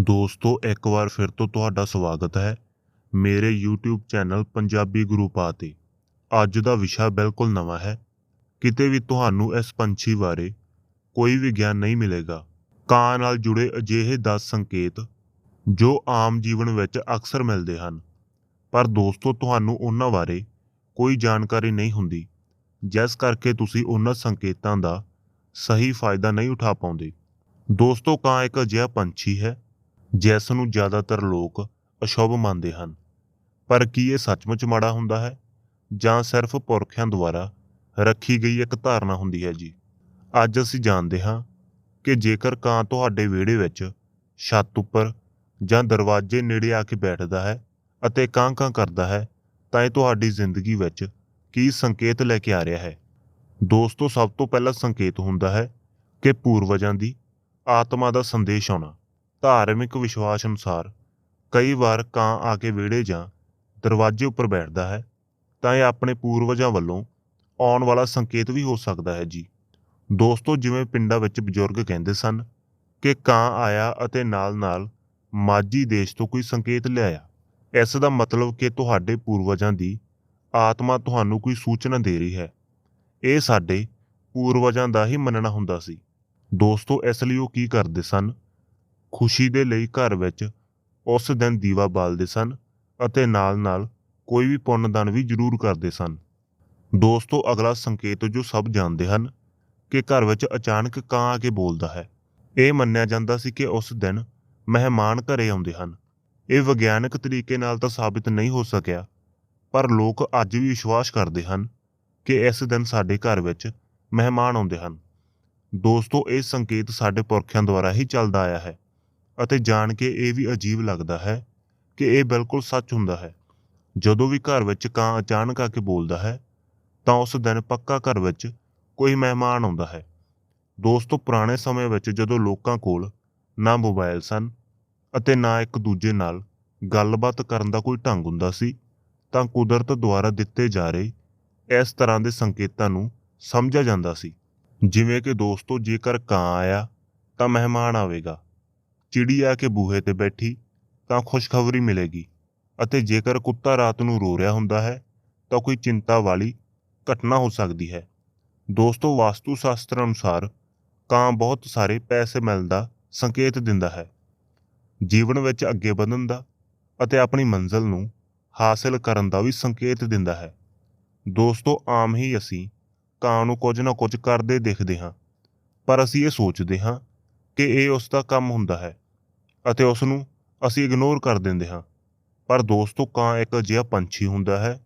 ਦੋਸਤੋ, ਇੱਕ ਵਾਰ ਫਿਰ ਤੋਂ ਤੁਹਾਡਾ ਸਵਾਗਤ ਹੈ ਮੇਰੇ YouTube ਚੈਨਲ ਪੰਜਾਬੀ ਗੁਰੂ ਪਾ 'ਤੇ। ਅੱਜ ਦਾ ਵਿਸ਼ਾ ਬਿਲਕੁਲ ਨਵਾਂ ਹੈ। ਕਿਤੇ ਵੀ ਤੁਹਾਨੂੰ ਇਸ ਪੰਛੀ ਬਾਰੇ ਕੋਈ ਵੀ ਗਿਆਨ ਨਹੀਂ ਮਿਲੇਗਾ। ਕਾਂ ਨਾਲ ਜੁੜੇ ਅਜਿਹੇ 10 ਸੰਕੇਤ ਜੋ ਆਮ ਜੀਵਨ ਵਿੱਚ ਅਕਸਰ ਮਿਲਦੇ ਹਨ। ਪਰ ਦੋਸਤੋ, ਤੁਹਾਨੂੰ ਉਹਨਾਂ ਬਾਰੇ ਕੋਈ ਜਾਣਕਾਰੀ ਨਹੀਂ ਹੁੰਦੀ, ਜਿਸ ਕਰਕੇ ਤੁਸੀਂ ਉਹਨਾਂ ਸੰਕੇਤਾਂ ਦਾ ਸਹੀ ਫਾਇਦਾ ਨਹੀਂ ਉਠਾ ਪਾਉਂਦੇ। ਦੋਸਤੋ, ਕਾਂ ਇੱਕ ਅਜਿਹਾ ਪੰਛੀ ਹੈ ਜਿਸ ਨੂੰ ਜ਼ਿਆਦਾਤਰ ਲੋਕ ਅਸ਼ੁਭ ਮੰਨਦੇ ਹਨ। ਪਰ ਕੀ ਇਹ ਸੱਚਮੁੱਚ ਮਾੜਾ ਹੁੰਦਾ ਹੈ? ਜਾਂ ਸਿਰਫ ਪੁਰਖਿਆਂ ਦੁਆਰਾ ਰੱਖੀ ਗਈ ਇੱਕ ਧਾਰਨਾ ਹੁੰਦੀ ਹੈ ਜੀ? ਅੱਜ ਅਸੀਂ ਜਾਣਦੇ ਹਾਂ ਕਿ ਜੇਕਰ ਕਾਂ ਤੁਹਾਡੇ ਵਿਹੜੇ ਵਿੱਚ ਛੱਤ ਉੱਪਰ ਜਾਂ ਦਰਵਾਜ਼ੇ ਨੇੜੇ ਆ ਕੇ ਬੈਠਦਾ ਹੈ ਅਤੇ ਕਾਂ-ਕਾਂ ਕਰਦਾ ਹੈ, ਤਾਂ ਇਹ ਤੁਹਾਡੀ ਜ਼ਿੰਦਗੀ ਵਿੱਚ ਕੀ ਸੰਕੇਤ ਲੈ ਕੇ ਆ ਰਿਹਾ ਹੈ? ਦੋਸਤੋ, ਸਭ ਤੋਂ ਪਹਿਲਾ ਸੰਕੇਤ ਹੁੰਦਾ ਹੈ ਕਿ ਪੂਰਵਜਾਂ ਦੀ ਆਤਮਾ ਦਾ ਸੰਦੇਸ਼ ਆਉਣਾ। ਧਾਰਮਿਕ ਵਿਸ਼ਵਾਸ ਅਨੁਸਾਰ ਕਈ ਵਾਰ ਕਾਂ ਆ ਕੇ ਵਿਹੜੇ ਜਾਂ ਦਰਵਾਜ਼ੇ ਉੱਪਰ ਬੈਠਦਾ ਹੈ, ਤਾਂ ਇਹ ਆਪਣੇ ਪੂਰਵਜਾਂ ਵੱਲੋਂ ਆਉਣ ਵਾਲਾ ਸੰਕੇਤ ਵੀ ਹੋ ਸਕਦਾ ਹੈ ਜੀ। ਦੋਸਤੋ, ਜਿਵੇਂ ਪਿੰਡਾਂ ਵਿੱਚ ਬਜ਼ੁਰਗ ਕਹਿੰਦੇ ਸਨ ਕਿ ਕਾਂ ਆਇਆ ਅਤੇ ਨਾਲ-ਨਾਲ ਮਾਝੀ ਦੇਸ਼ ਤੋਂ ਕੋਈ ਸੰਕੇਤ ਲਿਆਇਆ। ਇਸ ਦਾ ਮਤਲਬ ਕਿ ਤੁਹਾਡੇ ਪੂਰਵਜਾਂ ਦੀ ਆਤਮਾ ਤੁਹਾਨੂੰ ਕੋਈ ਸੂਚਨਾ ਦੇ ਰਹੀ ਹੈ। ਇਹ ਸਾਡੇ ਪੂਰਵਜਾਂ ਦਾ ਹੀ ਮੰਨਣਾ ਹੁੰਦਾ ਸੀ। ਦੋਸਤੋ, ਇਸ ਲਈ ਉਹ ਕੀ ਕਰਦੇ ਸਨ? ਖੁਸ਼ੀ ਦੇ ਲਈ ਘਰ ਵਿੱਚ ਉਸ ਦਿਨ ਦੀਵਾ ਬਾਲਦੇ ਸਨ ਅਤੇ ਨਾਲ-ਨਾਲ ਕੋਈ ਵੀ ਪੁੰਨ ਦਾਨ ਵੀ ਜ਼ਰੂਰ ਕਰਦੇ ਸਨ। ਦੋਸਤੋ, ਅਗਲਾ ਸੰਕੇਤ ਜੋ ਸਭ ਜਾਣਦੇ ਹਨ ਕਿ ਘਰ ਵਿੱਚ ਅਚਾਨਕ ਕਾਂ ਆ ਕੇ ਬੋਲਦਾ ਹੈ। ਇਹ ਮੰਨਿਆ ਜਾਂਦਾ ਸੀ ਕਿ ਉਸ ਦਿਨ ਮਹਿਮਾਨ ਘਰੇ ਆਉਂਦੇ ਹਨ। ਇਹ ਵਿਗਿਆਨਕ ਤਰੀਕੇ ਨਾਲ ਤਾਂ ਸਾਬਿਤ ਨਹੀਂ ਹੋ ਸਕਿਆ, ਪਰ ਲੋਕ ਅੱਜ ਵੀ ਵਿਸ਼ਵਾਸ ਕਰਦੇ ਹਨ ਕਿ ਇਸ ਦਿਨ ਸਾਡੇ ਘਰ ਵਿੱਚ ਮਹਿਮਾਨ ਆਉਂਦੇ ਹਨ। ਦੋਸਤੋ, ਇਹ ਸੰਕੇਤ ਸਾਡੇ ਪੁਰਖਿਆਂ ਦੁਆਰਾ ਹੀ ਚੱਲਦਾ ਆਇਆ ਹੈ। ਅਤੇ ਜਾਣ ਕੇ ਇਹ ਵੀ ਅਜੀਬ ਲੱਗਦਾ ਹੈ ਕਿ ਇਹ ਬਿਲਕੁਲ ਸੱਚ ਹੁੰਦਾ ਹੈ। ਜਦੋਂ ਵੀ ਘਰ ਵਿੱਚ ਕਾਂ ਅਚਾਨਕ ਆ ਕੇ ਬੋਲਦਾ ਹੈ, ਤਾਂ ਉਸ ਦਿਨ ਪੱਕਾ ਘਰ ਵਿੱਚ ਕੋਈ ਮਹਿਮਾਨ ਆਉਂਦਾ ਹੈ। ਦੋਸਤੋ, ਪੁਰਾਣੇ ਸਮੇਂ ਵਿੱਚ ਜਦੋਂ ਲੋਕਾਂ ਕੋਲ ਨਾ ਮੋਬਾਈਲ ਸਨ ਅਤੇ ਨਾ ਇੱਕ ਦੂਜੇ ਨਾਲ ਗੱਲਬਾਤ ਕਰਨ ਦਾ ਕੋਈ ਢੰਗ ਹੁੰਦਾ ਸੀ, ਤਾਂ ਕੁਦਰਤ ਦੁਆਰਾ ਦਿੱਤੇ ਜਾ ਰਹੇ ਇਸ ਤਰ੍ਹਾਂ ਦੇ ਸੰਕੇਤਾਂ ਨੂੰ ਸਮਝਿਆ ਜਾਂਦਾ ਸੀ। ਜਿਵੇਂ ਕਿ ਦੋਸਤੋ, ਜੇਕਰ ਕਾਂ ਆਇਆ ਤਾਂ ਮਹਿਮਾਨ ਆਵੇਗਾ। ਚਿੜੀ ਆ ਕੇ ਬੂਹੇ ਤੇ ਬੈਠੀ ਤਾਂ ਖੁਸ਼ਖਬਰੀ ਮਿਲੇਗੀ ਅਤੇ ਜੇਕਰ ਕੁੱਤਾ ਰਾਤ ਨੂੰ ਰੋ ਰਿਹਾ ਹੁੰਦਾ ਹੈ ਤਾਂ ਕੋਈ ਚਿੰਤਾ ਵਾਲੀ ਘਟਨਾ ਹੋ ਸਕਦੀ ਹੈ। ਦੋਸਤੋ ਵਾਸਤੂ ਸ਼ਾਸਤਰ ਅਨੁਸਾਰ ਕਾਂ ਬਹੁਤ ਸਾਰੇ ਪੈਸੇ ਮਿਲਣ ਦਾ ਸੰਕੇਤ ਦਿੰਦਾ ਹੈ। ਜੀਵਨ ਵਿੱਚ ਅੱਗੇ ਵਧਣ ਦਾ ਅਤੇ ਆਪਣੀ ਮੰਜ਼ਿਲ ਨੂੰ ਹਾਸਲ ਕਰਨ ਦਾ ਵੀ ਸੰਕੇਤ ਦਿੰਦਾ ਹੈ। ਦੋਸਤੋ, ਆਮ ਹੀ ਅਸੀਂ ਕਾਂ ਨੂੰ ਕੁਝ ਨਾ ਕੁਝ ਕਰਦੇ ਦੇਖਦੇ ਹਾਂ, ਪਰ ਅਸੀਂ ਇਹ ਸੋਚਦੇ ਹਾਂ ਕਿ ਇਹ ਉਸ ਦਾ ਕੰਮ ਹੁੰਦਾ ਹੈ ਅਤੇ ਉਸ ਨੂੰ ਅਸੀਂ ਇਗਨੋਰ ਕਰ ਦਿੰਦੇ ਹਾਂ। ਪਰ ਦੋਸਤੋ, ਕਾਂ ਇੱਕ ਅਜਿਹਾ ਪੰਛੀ ਹੁੰਦਾ ਹੈ,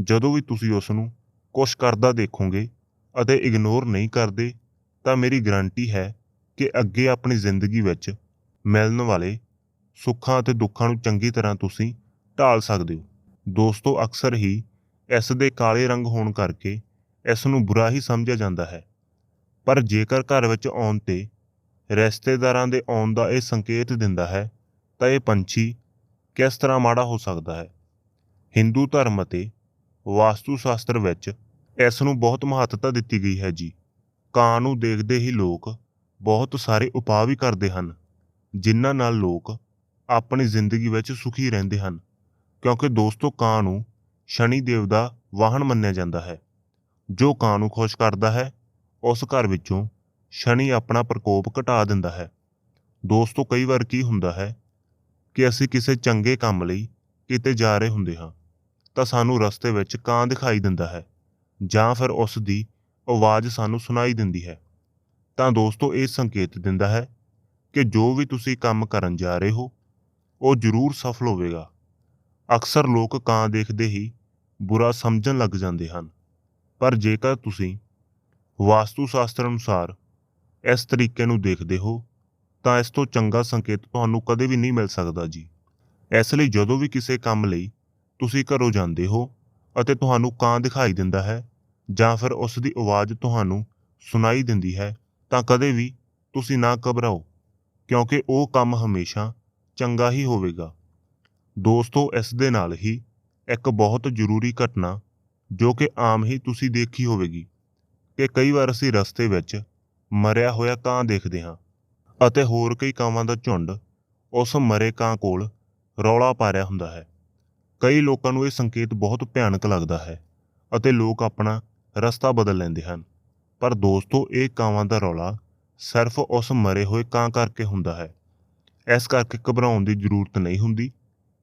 ਜਦੋਂ ਵੀ ਤੁਸੀਂ ਉਸ ਨੂੰ ਕੁਛ ਕਰਦਾ ਦੇਖੋਗੇ ਅਤੇ ਇਗਨੋਰ ਨਹੀਂ ਕਰਦੇ, ਤਾਂ ਮੇਰੀ ਗਰੰਟੀ ਹੈ ਕਿ ਅੱਗੇ ਆਪਣੀ ਜ਼ਿੰਦਗੀ ਵਿੱਚ ਮਿਲਣ ਵਾਲੇ ਸੁੱਖਾਂ ਅਤੇ ਦੁੱਖਾਂ ਨੂੰ ਚੰਗੀ ਤਰ੍ਹਾਂ ਤੁਸੀਂ ਢਾਲ ਸਕਦੇ ਹੋ। ਦੋਸਤੋ, ਅਕਸਰ ਹੀ ਇਸ ਦੇ ਕਾਲੇ ਰੰਗ ਹੋਣ ਕਰਕੇ ਇਸ ਨੂੰ ਬੁਰਾ ਹੀ ਸਮਝਿਆ ਜਾਂਦਾ ਹੈ। ਪਰ ਜੇਕਰ ਘਰ ਵਿੱਚ ਆਉਣ ਤੇ ਰਿਸ਼ਤੇਦਾਰਾਂ ਦੇ ਆਉਣ ਦਾ ਇਹ ਸੰਕੇਤ ਦਿੰਦਾ ਹੈ, ਤਾਂ ਇਹ ਪੰਛੀ ਕਿਸ ਤਰ੍ਹਾਂ ਮਾੜਾ ਹੋ ਸਕਦਾ ਹੈ? ਹਿੰਦੂ ਧਰਮ ਅਤੇ ਵਾਸਤੂ ਸ਼ਾਸਤਰ ਵਿੱਚ ਇਸ ਨੂੰ ਬਹੁਤ ਮਹੱਤਤਾ ਦਿੱਤੀ ਗਈ ਹੈ ਜੀ। ਕਾਂ ਨੂੰ ਦੇਖਦੇ ਹੀ ਲੋਕ ਬਹੁਤ ਸਾਰੇ ਉਪਾਅ ਵੀ ਕਰਦੇ ਹਨ, ਜਿਨ੍ਹਾਂ ਨਾਲ ਲੋਕ ਆਪਣੀ ਜ਼ਿੰਦਗੀ ਵਿੱਚ ਸੁਖੀ ਰਹਿੰਦੇ ਹਨ, ਕਿਉਂਕਿ ਦੋਸਤੋ ਕਾਂ ਨੂੰ ਸ਼ਨੀ ਦੇਵ ਦਾ ਵਾਹਨ ਮੰਨਿਆ ਜਾਂਦਾ ਹੈ। ਜੋ ਕਾਂ ਨੂੰ ਖੁਸ਼ ਕਰਦਾ ਹੈ, ਉਸ ਘਰ ਵਿੱਚੋਂ ਸ਼ਨੀ ਆਪਣਾ ਪ੍ਰਕੋਪ ਘਟਾ ਦਿੰਦਾ ਹੈ। ਦੋਸਤੋ, ਕਈ ਵਾਰ ਕੀ ਹੁੰਦਾ ਹੈ ਕਿ ਅਸੀਂ ਕਿਸੇ ਚੰਗੇ ਕੰਮ ਲਈ ਕਿਤੇ ਜਾ ਰਹੇ ਹੁੰਦੇ ਹਾਂ, ਤਾਂ ਸਾਨੂੰ ਰਸਤੇ ਵਿੱਚ ਕਾਂ ਦਿਖਾਈ ਦਿੰਦਾ ਹੈ ਜਾਂ ਫਿਰ ਉਸ ਦੀ ਆਵਾਜ਼ ਸਾਨੂੰ ਸੁਣਾਈ ਦਿੰਦੀ ਹੈ। ਤਾਂ ਦੋਸਤੋ, ਇਹ ਸੰਕੇਤ ਦਿੰਦਾ ਹੈ ਕਿ ਜੋ ਵੀ ਤੁਸੀਂ ਕੰਮ ਕਰਨ ਜਾ ਰਹੇ ਹੋ, ਉਹ ਜ਼ਰੂਰ ਸਫਲ ਹੋਵੇਗਾ। ਅਕਸਰ ਲੋਕ ਕਾਂ ਦੇਖਦੇ ਹੀ ਬੁਰਾ ਸਮਝਣ ਲੱਗ ਜਾਂਦੇ ਹਨ। ਪਰ ਜੇਕਰ ਤੁਸੀਂ ਵਾਸਤੂ ਸ਼ਾਸਤਰ ਅਨੁਸਾਰ ਇਸ ਤਰੀਕੇ ਨੂੰ ਦੇਖਦੇ ਹੋ, ਤਾਂ ਇਸ ਤੋਂ ਚੰਗਾ ਸੰਕੇਤ ਤੁਹਾਨੂੰ ਕਦੇ ਵੀ ਨਹੀਂ ਮਿਲ ਸਕਦਾ ਜੀ। ਇਸ ਲਈ ਜਦੋਂ ਵੀ ਕਿਸੇ ਕੰਮ ਲਈ ਤੁਸੀਂ ਘਰੋਂ ਜਾਂਦੇ ਹੋ ਅਤੇ ਤੁਹਾਨੂੰ ਕਾਂ ਦਿਖਾਈ ਦਿੰਦਾ ਹੈ, ਜਾਂ ਫਿਰ ਉਸ ਦੀ ਆਵਾਜ਼ ਤੁਹਾਨੂੰ ਸੁਣਾਈ ਦਿੰਦੀ ਹੈ, ਤਾਂ ਕਦੇ ਵੀ ਤੁਸੀਂ ਨਾ ਘਬਰਾਓ, ਕਿਉਂਕਿ ਉਹ ਕੰਮ ਹਮੇਸ਼ਾ ਚੰਗਾ ਹੀ ਹੋਵੇਗਾ। ਦੋਸਤੋ, ਇਸ ਦੇ ਨਾਲ ਹੀ ਇੱਕ ਬਹੁਤ ਜ਼ਰੂਰੀ ਘਟਨਾ ਜੋ ਕਿ ਆਮ ਹੀ ਤੁਸੀਂ ਦੇਖੀ ਹੋਵੇਗੀ ਕਿ ਕਈ ਵਾਰ ਅਸੀਂ ਰਸਤੇ ਵਿੱਚ ਮਰਿਆ ਹੋਇਆ ਕਾਂ ਦੇਖਦੇ ਹਾਂ। ਅਤੇ ਹੋਰ ਕਈ ਕਾਵਾਂ ਦਾ ਝੁੰਡ ਉਸ ਮਰੇ ਕਾਂ ਕੋਲ ਰੌਲਾ ਪਾ ਰਿਹਾ ਹੁੰਦਾ ਹੈ। ਕਈ ਲੋਕਾਂ ਨੂੰ ਇਹ ਸੰਕੇਤ ਬਹੁਤ ਭਿਆਨਕ ਲੱਗਦਾ ਹੈ ਅਤੇ ਲੋਕ ਆਪਣਾ ਰਸਤਾ ਬਦਲ ਲੈਂਦੇ ਹਨ। ਪਰ ਦੋਸਤੋ, ਇਹ ਕਾਵਾਂ ਦਾ ਰੌਲਾ ਸਿਰਫ ਉਸ ਮਰੇ ਹੋਏ ਕਾਂ ਕਰਕੇ ਹੁੰਦਾ ਹੈ। ਇਸ ਕਰਕੇ ਘਬਰਾਉਣ ਦੀ ਜ਼ਰੂਰਤ ਨਹੀਂ ਹੁੰਦੀ।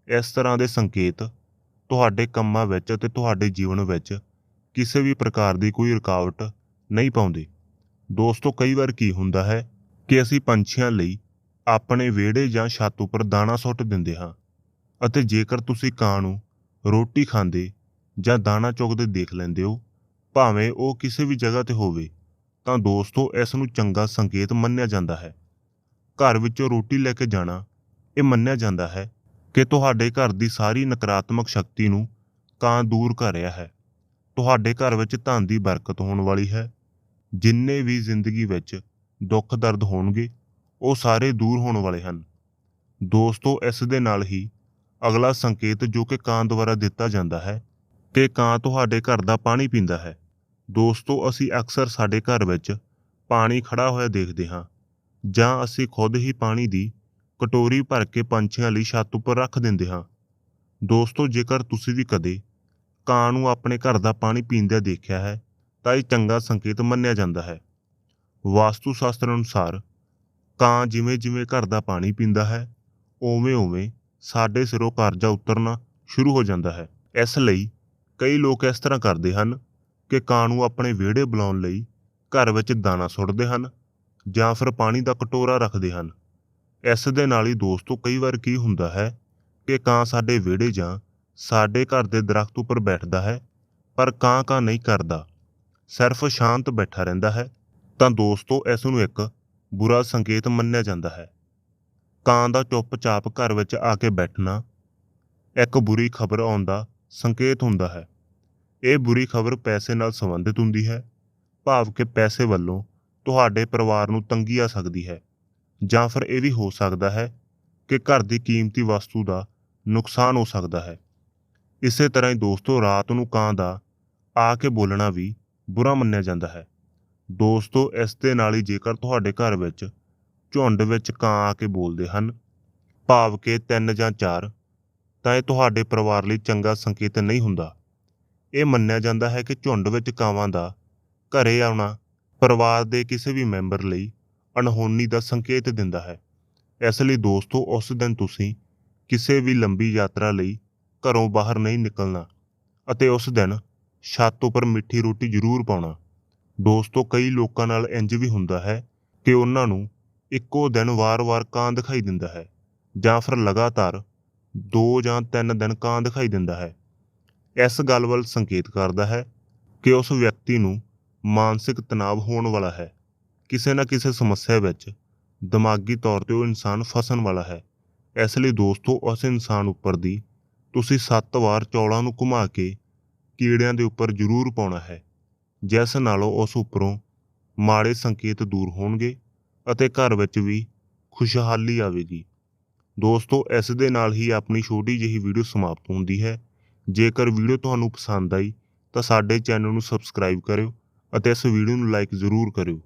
ਇਸ ਤਰ੍ਹਾਂ ਦੇ ਸੰਕੇਤ ਤੁਹਾਡੇ ਕੰਮਾਂ ਵਿੱਚ ਅਤੇ ਤੁਹਾਡੇ ਜੀਵਨ ਵਿੱਚ ਕਿਸੇ ਵੀ ਪ੍ਰਕਾਰ ਦੀ ਕੋਈ ਰੁਕਾਵਟ ਨਹੀਂ ਪਾਉਂਦੇ। ਦੋਸਤੋ, ਕਈ ਵਾਰ ਕੀ ਹੁੰਦਾ ਹੈ ਕਿ ਅਸੀਂ ਪੰਛੀਆਂ ਲਈ ਆਪਣੇ ਵਿਹੜੇ ਜਾਂ ਛੱਤ ਉੱਪਰ ਦਾਣਾ ਸੁੱਟ ਦਿੰਦੇ ਹਾਂ ਅਤੇ ਜੇਕਰ ਤੁਸੀਂ ਕਾਂ ਨੂੰ ਰੋਟੀ ਖਾਂਦੇ ਜਾਂ ਦਾਣਾ ਚੁਗਦੇ ਦੇਖ ਲੈਂਦੇ ਹੋ, ਭਾਵੇਂ ਉਹ ਕਿਸੇ ਵੀ ਜਗ੍ਹਾ ਤੇ ਹੋਵੇ, ਤਾਂ ਦੋਸਤੋ, ਇਸ ਨੂੰ ਚੰਗਾ ਸੰਕੇਤ ਮੰਨਿਆ ਜਾਂਦਾ ਹੈ। ਘਰ ਵਿੱਚੋਂ ਰੋਟੀ ਲੈ ਕੇ ਜਾਣਾ, ਇਹ ਮੰਨਿਆ ਜਾਂਦਾ ਹੈ ਕਿ ਤੁਹਾਡੇ ਘਰ ਦੀ ਸਾਰੀ ਨਕਾਰਾਤਮਕ ਸ਼ਕਤੀ ਨੂੰ ਕਾਂ ਦੂਰ ਕਰ ਰਿਹਾ ਹੈ। ਤੁਹਾਡੇ ਘਰ ਵਿੱਚ ਧਨ ਦੀ ਬਰਕਤ ਹੋਣ ਵਾਲੀ ਹੈ ਜਿੰਨੇ ਵੀ ਜ਼ਿੰਦਗੀ ਵਿੱਚ ਦੁੱਖ ਦਰਦ ਹੋਣਗੇ, ਉਹ ਸਾਰੇ ਦੂਰ ਹੋਣ ਵਾਲੇ ਹਨ। ਦੋਸਤੋ, ਇਸ ਦੇ ਨਾਲ ਹੀ ਅਗਲਾ ਸੰਕੇਤ ਜੋ ਕਿ ਕਾਂ ਦੁਆਰਾ ਦਿੱਤਾ ਜਾਂਦਾ ਹੈ ਕਿ ਕਾਂ ਤੁਹਾਡੇ ਘਰ ਦਾ ਪਾਣੀ ਪੀਂਦਾ ਹੈ। ਦੋਸਤੋ, ਅਸੀਂ ਅਕਸਰ ਸਾਡੇ ਘਰ ਵਿੱਚ ਪਾਣੀ ਖੜਾ ਹੋਇਆ ਦੇਖਦੇ ਹਾਂ ਜਾਂ ਅਸੀਂ ਖੁਦ ਹੀ ਪਾਣੀ ਦੀ ਕਟੋਰੀ ਭਰ ਕੇ ਪੰਛੀਆਂ ਲਈ ਛੱਤ ਉੱਪਰ ਰੱਖ ਦਿੰਦੇ ਹਾਂ। ਦੋਸਤੋ, ਜੇਕਰ ਤੁਸੀਂ ਵੀ ਕਦੇ ਕਾਂ ਨੂੰ ਆਪਣੇ ਘਰ ਦਾ ਪਾਣੀ ਪੀਂਦਿਆਂ ਦੇਖਿਆ ਹੈ ਤਾਂ ਇਹ ਚੰਗਾ ਸੰਕੇਤ ਮੰਨਿਆ ਜਾਂਦਾ ਹੈ। ਵਾਸਤੂ ਸ਼ਾਸਤਰ ਅਨੁਸਾਰ ਕਾਂ ਜਿਵੇਂ ਜਿਵੇਂ ਘਰ ਦਾ ਪਾਣੀ ਪੀਂਦਾ ਹੈ ਉਵੇਂ ਉਵੇਂ ਸਾਡੇ ਸਿਰੋਂ ਕਰਜ਼ਾ ਉਤਰਨਾ ਸ਼ੁਰੂ ਹੋ ਜਾਂਦਾ ਹੈ। ਇਸ ਲਈ ਕਈ ਲੋਕ ਇਸ ਤਰ੍ਹਾਂ ਕਰਦੇ ਹਨ ਕਿ ਕਾਂ ਨੂੰ ਆਪਣੇ ਵਿਹੜੇ ਬੁਲਾਉਣ ਲਈ ਘਰ ਵਿੱਚ ਦਾਣਾ ਸੁੱਟਦੇ ਹਨ ਜਾਂ ਫਿਰ ਪਾਣੀ ਦਾ ਕਟੋਰਾ ਰੱਖਦੇ ਹਨ। ਇਸ ਦੇ ਨਾਲ ਹੀ ਦੋਸਤੋ ਕਈ ਵਾਰ ਕੀ ਹੁੰਦਾ ਹੈ ਕਿ ਕਾਂ ਸਾਡੇ ਵਿਹੜੇ ਜਾਂ ਸਾਡੇ ਘਰ ਦੇ ਦਰਖਤ ਉੱਪਰ ਬੈਠਦਾ ਹੈ ਪਰ ਕਾਂ ਕਾਂ ਨਹੀਂ ਕਰਦਾ। ਸਿਰਫ ਸ਼ਾਂਤ ਬੈਠਾ ਰਹਿੰਦਾ ਹੈ, ਤਾਂ ਦੋਸਤੋ ਇਸ ਨੂੰ ਇੱਕ ਬੁਰਾ ਸੰਕੇਤ ਮੰਨਿਆ ਜਾਂਦਾ ਹੈ। ਕਾਂ ਦਾ ਚੁੱਪਚਾਪ ਘਰ ਵਿੱਚ ਆ ਕੇ ਬੈਠਣਾ ਇੱਕ ਬੁਰੀ ਖਬਰ ਆਉਣ ਦਾ ਸੰਕੇਤ ਹੁੰਦਾ ਹੈ। ਇਹ ਬੁਰੀ ਖਬਰ ਪੈਸੇ ਨਾਲ ਸੰਬੰਧਿਤ ਹੁੰਦੀ ਹੈ, ਭਾਵ ਕਿ ਪੈਸੇ ਵੱਲੋਂ ਤੁਹਾਡੇ ਪਰਿਵਾਰ ਨੂੰ ਤੰਗੀ ਆ ਸਕਦੀ ਹੈ, ਜਾਂ ਫਿਰ ਇਹ ਵੀ ਹੋ ਸਕਦਾ ਹੈ ਕਿ ਘਰ ਦੀ ਕੀਮਤੀ ਵਸਤੂ ਦਾ ਨੁਕਸਾਨ ਹੋ ਸਕਦਾ ਹੈ। ਇਸੇ ਤਰ੍ਹਾਂ ਹੀ ਦੋਸਤੋ ਰਾਤ ਨੂੰ ਕਾਂ ਦਾ ਆ ਕੇ ਬੋਲਣਾ ਵੀ ਬੁਰਾ ਮੰਨਿਆ ਜਾਂਦਾ ਹੈ। ਦੋਸਤੋ, ਇਸ ਦੇ ਨਾਲ ਹੀ ਜੇਕਰ ਤੁਹਾਡੇ ਘਰ ਵਿੱਚ ਝੁੰਡ ਵਿੱਚ ਕਾਂ ਆ ਕੇ ਬੋਲਦੇ ਹਨ, ਭਾਵ ਕਿ ਤਿੰਨ ਜਾਂ ਚਾਰ, ਤਾਂ ਇਹ ਤੁਹਾਡੇ ਪਰਿਵਾਰ ਲਈ ਚੰਗਾ ਸੰਕੇਤ ਨਹੀਂ ਹੁੰਦਾ। ਇਹ ਮੰਨਿਆ ਜਾਂਦਾ ਹੈ ਕਿ ਝੁੰਡ ਵਿੱਚ ਕਾਵਾਂ ਦਾ ਘਰੇ ਆਉਣਾ ਪਰਿਵਾਰ ਦੇ ਕਿਸੇ ਵੀ ਮੈਂਬਰ ਲਈ ਅਣਹੋਣੀ ਦਾ ਸੰਕੇਤ ਦਿੰਦਾ ਹੈ। ਇਸ ਲਈ ਦੋਸਤੋ, ਉਸ ਦਿਨ ਤੁਸੀਂ ਕਿਸੇ ਵੀ ਲੰਬੀ ਯਾਤਰਾ ਲਈ ਘਰੋਂ ਬਾਹਰ ਨਹੀਂ ਨਿਕਲਣਾ ਅਤੇ ਉਸ ਦਿਨ ਛੱਤ ਉੱਪਰ ਮਿੱਠੀ ਰੋਟੀ ਜ਼ਰੂਰ ਪਾਉਣਾ। ਦੋਸਤੋ, ਕਈ ਲੋਕਾਂ ਨਾਲ ਇੰਜ ਵੀ ਹੁੰਦਾ ਹੈ ਕਿ ਉਹਨਾਂ ਨੂੰ ਇੱਕੋ ਦਿਨ ਵਾਰ-ਵਾਰ ਕਾਂ ਦਿਖਾਈ ਦਿੰਦਾ ਹੈ ਜਾਂ ਫਿਰ ਲਗਾਤਾਰ 2 ਜਾਂ 3 ਦਿਨ ਕਾਂ ਦਿਖਾਈ ਦਿੰਦਾ ਹੈ। ਇਸ ਗੱਲ ਵੱਲ ਸੰਕੇਤ ਕਰਦਾ ਹੈ ਕਿ ਉਸ ਵਿਅਕਤੀ ਨੂੰ ਮਾਨਸਿਕ ਤਣਾਅ ਹੋਣ ਵਾਲਾ ਹੈ। ਕਿਸੇ ਨਾ ਕਿਸੇ ਸਮੱਸਿਆ ਵਿੱਚ ਦਿਮਾਗੀ ਤੌਰ ਤੇ ਉਹ ਇਨਸਾਨ ਫਸਣ ਵਾਲਾ ਹੈ। ਇਸ ਲਈ ਦੋਸਤੋ, ਉਸ ਇਨਸਾਨ ਉੱਪਰ ਦੀ ਤੁਸੀਂ 7 ਵਾਰ ਚੌਲਾਂ ਨੂੰ ਘੁਮਾ ਕੇ ਕੀੜਿਆਂ ਦੇ ਉੱਪਰ ਜ਼ਰੂਰ ਪਾਉਣਾ ਹੈ। ਜਿਸ ਨਾਲੋਂ ਉਸ ਉੱਪਰੋਂ ਮਾੜੇ ਸੰਕੇਤ ਦੂਰ ਹੋਣਗੇ ਅਤੇ ਘਰ ਵਿੱਚ ਵੀ ਖੁਸ਼ਹਾਲੀ ਆਵੇਗੀ। ਦੋਸਤੋ, ਇਸ ਦੇ ਨਾਲ ਹੀ ਆਪਣੀ ਛੋਟੀ ਜਿਹੀ ਵੀਡੀਓ ਸਮਾਪਤ ਹੁੰਦੀ ਹੈ। ਜੇਕਰ ਵੀਡੀਓ ਤੁਹਾਨੂੰ ਪਸੰਦ ਆਈ ਤਾਂ ਸਾਡੇ ਚੈਨਲ ਨੂੰ ਸਬਸਕ੍ਰਾਈਬ ਕਰਿਓ ਅਤੇ ਇਸ ਵੀਡੀਓ ਨੂੰ ਲਾਈਕ ਜ਼ਰੂਰ ਕਰਿਓ।